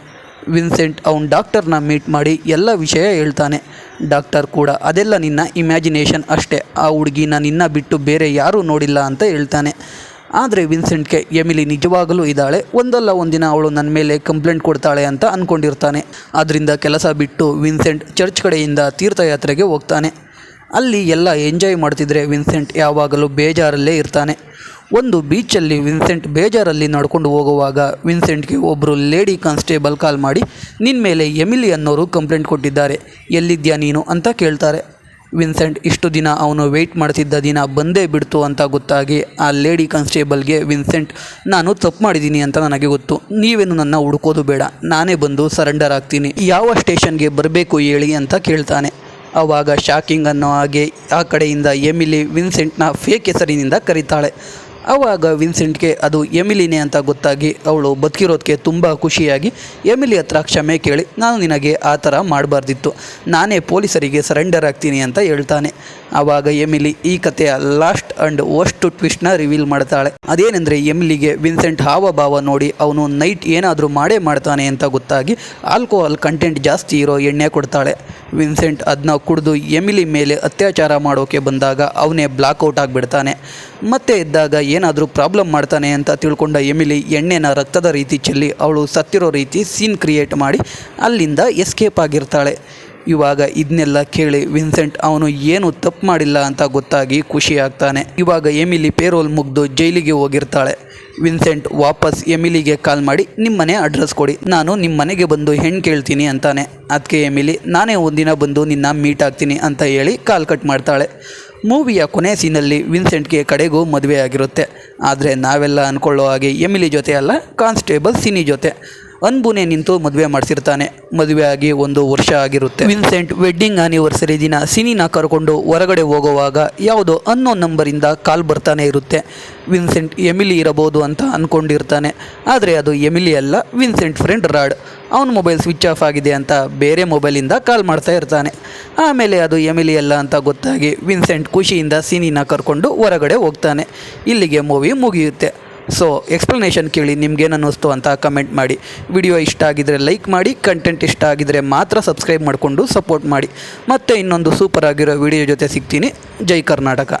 ವಿನ್ಸೆಂಟ್ ಅವನ ಡಾಕ್ಟರ್ನ ಮೀಟ್ ಮಾಡಿ ಎಲ್ಲ ವಿಷಯ ಹೇಳ್ತಾನೆ. ಡಾಕ್ಟರ್ ಕೂಡ, ಅದೆಲ್ಲ ನಿನ್ನ ಇಮ್ಯಾಜಿನೇಷನ್ ಅಷ್ಟೇ. ಆ ಹುಡುಗಿನ ನಿನ್ನ ಬಿಟ್ಟು ಬೇರೆ ಯಾರೂ ನೋಡಿಲ್ಲ ಅಂತ ಹೇಳ್ತಾನೆ. ಆದರೆ ವಿನ್ಸೆಂಟ್ಗೆ ಎಮಿಲಿ ನಿಜವಾಗಲೂ ಇದ್ದಾಳೆ. ಒಂದಲ್ಲ ಒಂದಿನ ಅವಳು ನನ್ನ ಮೇಲೆ ಕಂಪ್ಲೇಂಟ್ ಕೊಡ್ತಾಳೆ ಅಂತ ಅಂದ್ಕೊಂಡಿರ್ತಾನೆ ಆದ್ದರಿಂದ ಕೆಲಸ ಬಿಟ್ಟು ವಿನ್ಸೆಂಟ್ ಚರ್ಚ್ ಕಡೆಯಿಂದ ತೀರ್ಥಯಾತ್ರೆಗೆ ಹೋಗ್ತಾನೆ. ಅಲ್ಲಿ ಎಲ್ಲ ಎಂಜಾಯ್ ಮಾಡ್ತಿದ್ರೆ ವಿನ್ಸೆಂಟ್ ಯಾವಾಗಲೂ ಬೇಜಾರಲ್ಲೇ ಇರ್ತಾನೆ. ಒಂದು ಬೀಚಲ್ಲಿ ವಿನ್ಸೆಂಟ್ ಬೇಜಾರಲ್ಲಿ ನಡ್ಕೊಂಡು ಹೋಗುವಾಗ ವಿನ್ಸೆಂಟ್ಗೆ ಒಬ್ಬರು ಲೇಡಿ ಕಾನ್ಸ್ಟೇಬಲ್ ಕಾಲ್ ಮಾಡಿ ನಿನ್ನ ಮೇಲೆ ಎಮಿಲಿ ಅನ್ನೋರು ಕಂಪ್ಲೇಂಟ್ ಕೊಟ್ಟಿದ್ದಾರೆ. ಎಲ್ಲಿದ್ಯಾ ನೀನು? ಅಂತ ಕೇಳ್ತಾರೆ. ವಿನ್ಸೆಂಟ್ ಇಷ್ಟು ದಿನ ಅವನು ವೆಯ್ಟ್ ಮಾಡ್ತಿದ್ದ ದಿನ ಬಂದೇ ಬಿಡ್ತು ಅಂತ ಗೊತ್ತಾಗಿ ಆ ಲೇಡಿ ಕಾನ್ಸ್ಟೇಬಲ್ಗೆ ವಿನ್ಸೆಂಟ್, ನಾನು ತಪ್ಪು ಮಾಡಿದ್ದೀನಿ ಅಂತ ನನಗೆ ಗೊತ್ತು. ನೀವೇನು ನನ್ನ ಹುಡುಕೋದು ಬೇಡ. ನಾನೇ ಬಂದು ಸರೆಂಡರ್ ಆಗ್ತೀನಿ. ಯಾವ ಸ್ಟೇಷನ್ಗೆ ಬರಬೇಕು ಹೇಳಿ ಅಂತ ಕೇಳ್ತಾನೆ. ಆವಾಗ ಶಾಕಿಂಗ್ ಅನ್ನೋ ಹಾಗೆ ಆ ಕಡೆಯಿಂದ ಎಮಿಲಿ ವಿನ್ಸೆಂಟ್ನ ಫೇಕ್ ಹೆಸರಿನಿಂದ ಕರೀತಾಳೆ. ಆವಾಗ ವಿನ್ಸೆಂಟ್ಗೆ ಅದು ಎಮಿಲಿನೇ ಅಂತ ಗೊತ್ತಾಗಿ ಅವಳು ಬದುಕಿರೋದಕ್ಕೆ ತುಂಬ ಖುಷಿಯಾಗಿ, ಎಮಿಲಿ ಹತ್ರ ಕ್ಷಮೆ ಕೇಳಿ, ನಾನು ನಿನಗೆ ಆ ಥರ ಮಾಡಬಾರ್ದಿತ್ತು. ನಾನೇ ಪೊಲೀಸರಿಗೆ ಸರೆಂಡರ್ ಆಗ್ತೀನಿ ಅಂತ ಹೇಳ್ತಾನೆ. ಆವಾಗ ಎಮಿಲಿ ಈ ಕಥೆಯ ಲಾಸ್ಟ್ ಅಂಡ್ ವರ್ಸ್ಟ್ ಟ್ವಿಸ್ಟ್ನ ರಿವೀಲ್ ಮಾಡ್ತಾಳೆ. ಅದೇನೆಂದರೆ ಎಮಿಲಿಗೆ ವಿನ್ಸೆಂಟ್ ಹಾವಭಾವ ನೋಡಿ ಅವನು ನೈಟ್ ಏನಾದರೂ ಮಾಡೇ ಮಾಡ್ತಾನೆ ಅಂತ ಗೊತ್ತಾಗಿ ಆಲ್ಕೋಹಾಲ್ ಕಂಟೆಂಟ್ ಜಾಸ್ತಿ ಇರೋ ಎಣ್ಣೆ ಕೊಡ್ತಾಳೆ. ವಿನ್ಸೆಂಟ್ ಅದನ್ನ ಕುಡಿದು ಎಮಿಲಿ ಮೇಲೆ ಅತ್ಯಾಚಾರ ಮಾಡೋಕೆ ಬಂದಾಗ ಅವನೇ ಬ್ಲಾಕ್ಔಟ್ ಆಗಿಬಿಡ್ತಾನೆ. ಮತ್ತೆ ಇದ್ದಾಗ ಏನಾದರೂ ಪ್ರಾಬ್ಲಮ್ ಮಾಡ್ತಾನೆ ಅಂತ ತಿಳ್ಕೊಂಡ ಎಮಿಲಿ ಎಣ್ಣೆನ ರಕ್ತದ ರೀತಿ ಚೆಲ್ಲಿ ಅವಳು ಸತ್ತಿರೋ ರೀತಿ ಸೀನ್ ಕ್ರಿಯೇಟ್ ಮಾಡಿ ಅಲ್ಲಿಂದ ಎಸ್ಕೇಪ್ ಆಗಿರ್ತಾಳೆ. ಇವಾಗ ಇದನ್ನೆಲ್ಲ ಕೇಳಿ ವಿನ್ಸೆಂಟ್ ಅವನು ಏನು ತಪ್ಪು ಮಾಡಿಲ್ಲ ಅಂತ ಗೊತ್ತಾಗಿ ಖುಷಿ ಆಗ್ತಾನೆ ಇವಾಗ ಎಮಿಲಿ ಪೇರೋಲ್ ಮುಗ್ದು ಜೈಲಿಗೆ ಹೋಗಿರ್ತಾಳೆ. ವಿನ್ಸೆಂಟ್ ವಾಪಸ್ ಎಮಿಲಿಗೆ ಕಾಲ್ ಮಾಡಿ, ನಿಮ್ಮನೆ ಅಡ್ರೆಸ್ ಕೊಡಿ, ನಾನು ನಿಮ್ಮ ಮನೆಗೆ ಬಂದು ಹೆಣ್ಣು ಕೇಳ್ತೀನಿ ಅಂತಾನೆ. ಅದಕ್ಕೆ ಎಮಿಲಿ, ನಾನೇ ಒಂದಿನ ಬಂದು ನಿನ್ನ ಮೀಟ್ ಆಗ್ತೀನಿ ಅಂತ ಹೇಳಿ ಕಾಲ್ ಕಟ್ ಮಾಡ್ತಾಳೆ. ಮೂವಿಯ ಕೊನೆ ಸೀನಲ್ಲಿ ವಿನ್ಸೆಂಟ್ಗೆ ಕಡೆಗೂ ಮದುವೆ ಆಗಿರುತ್ತೆ ಆದರೆ ನಾವೆಲ್ಲ ಅಂದ್ಕೊಳ್ಳೋ ಹಾಗೆ ಎಮಿಲಿ ಜೊತೆ ಅಲ್ಲ, ಕಾನ್ಸ್ಟೇಬಲ್ ಸಿನಿ ಜೊತೆ. ಅನ್ಬುನೇ ನಿಂತು ಮದುವೆ ಮಾಡಿಸಿರ್ತಾನೆ. ಮದುವೆ ಆಗಿ ಒಂದು ವರ್ಷ ಆಗಿರುತ್ತೆ. ವಿನ್ಸೆಂಟ್ ವೆಡ್ಡಿಂಗ್ ಆನಿವರ್ಸರಿ ದಿನ ಸಿನಿನ ಕರ್ಕೊಂಡು ಹೊರಗಡೆ ಹೋಗುವಾಗ ಯಾವುದೋ ಅನ್ನೋನ್ ನಂಬರಿಂದ ಕಾಲ್ ಬರ್ತಾನೆ ಇರುತ್ತೆ. ವಿನ್ಸೆಂಟ್ ಎಮಿಲಿ ಇರಬಹುದು ಅಂತ ಅಂದ್ಕೊಂಡಿರ್ತಾನೆ ಆದರೆ ಅದು ಎಮಿಲಿ ಅಲ್ಲ, ವಿನ್ಸೆಂಟ್ ಫ್ರೆಂಡ್ ರಾಡ್. ಅವನ ಮೊಬೈಲ್ ಸ್ವಿಚ್ ಆಫ್ ಆಗಿದೆ ಅಂತ ಬೇರೆ ಮೊಬೈಲಿಂದ ಕಾಲ್ ಮಾಡ್ತಾ ಇರ್ತಾನೆ. ಆಮೇಲೆ ಅದು ಎಮಿಲಿ ಅಲ್ಲ ಅಂತ ಗೊತ್ತಾಗಿ ವಿನ್ಸೆಂಟ್ ಖುಷಿಯಿಂದ ಸಿನಿನ ಕರ್ಕೊಂಡು ಹೊರಗಡೆ ಹೋಗ್ತಾನೆ. ಇಲ್ಲಿಗೆ ಮೂವಿ ಮುಗಿಯುತ್ತೆ. ಸೊ ಎಕ್ಸ್ಪ್ಲನೇಷನ್ ಕೇಳಿ ನಿಮ್ಗೇನು ಅನ್ನಿಸ್ತು ಅಂತ ಕಮೆಂಟ್ ಮಾಡಿ. ವಿಡಿಯೋ ಇಷ್ಟ ಆಗಿದರೆ ಲೈಕ್ ಮಾಡಿ ಕಂಟೆಂಟ್ ಇಷ್ಟ ಆಗಿದರೆ ಮಾತ್ರ ಸಬ್ಸ್ಕ್ರೈಬ್ ಮಾಡಿಕೊಂಡು ಸಪೋರ್ಟ್ ಮಾಡಿ. ಮತ್ತೆ ಇನ್ನೊಂದು ಸೂಪರ್ ಆಗಿರೋ ವಿಡಿಯೋ ಜೊತೆ ಸಿಗ್ತೀನಿ. ಜೈ ಕರ್ನಾಟಕ.